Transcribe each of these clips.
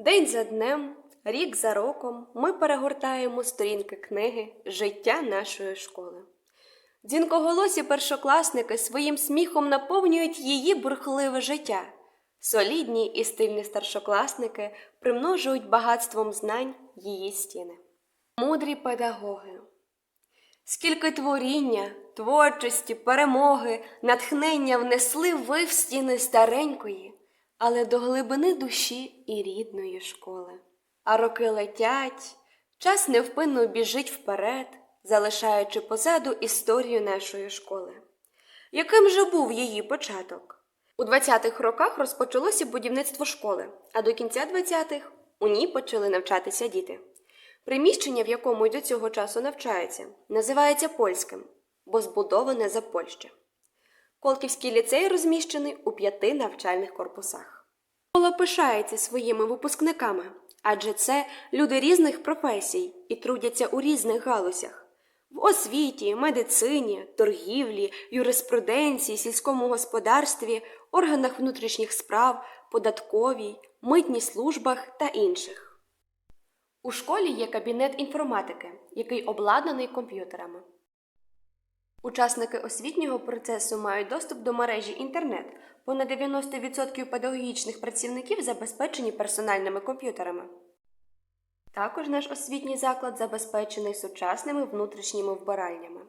День за днем, рік за роком ми перегортаємо сторінки книги Життя нашої школи. Дзвінкоголосі першокласники своїм сміхом наповнюють її бурхливе життя. Солідні і стильні старшокласники примножують багатством знань її стіни. Мудрі педагоги. Скільки творіння, творчості, перемоги, натхнення внесли ви в стіни старенької, але до глибини душі і рідної школи. А роки летять, час невпинно біжить вперед, залишаючи позаду історію нашої школи. Яким же був її початок? У 20-х роках розпочалося будівництво школи, а до кінця 20-х у ній почали навчатися діти. Приміщення, в якому й до цього часу навчаються, називається польським, бо збудоване за Польщі. Колківський ліцей розміщений у п'яти навчальних корпусах. Школа пишається своїми випускниками, адже це люди різних професій і трудяться у різних галузях в освіті, медицині, торгівлі, юриспруденції, сільському господарстві, органах внутрішніх справ, податковій, митній службах та інших. У школі є кабінет інформатики, який обладнаний комп'ютерами. Учасники освітнього процесу мають доступ до мережі інтернет. Понад 90% педагогічних працівників забезпечені персональними комп'ютерами. Також наш освітній заклад забезпечений сучасними внутрішніми вбиральнями.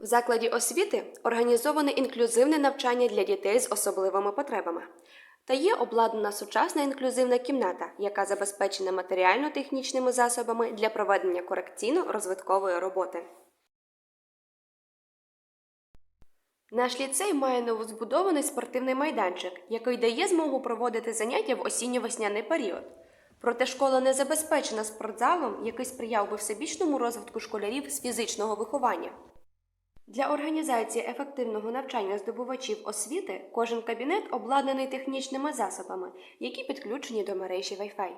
В закладі освіти організоване інклюзивне навчання для дітей з особливими потребами та є обладнана сучасна інклюзивна кімната, яка забезпечена матеріально-технічними засобами для проведення корекційно-розвиткової роботи. Наш ліцей має новозбудований спортивний майданчик, який дає змогу проводити заняття в осінньо-весняний період. Проте школа не забезпечена спортзалом, який сприяв би всебічному розвитку школярів з фізичного виховання. Для організації ефективного навчання здобувачів освіти кожен кабінет обладнаний технічними засобами, які підключені до мережі Wi-Fi.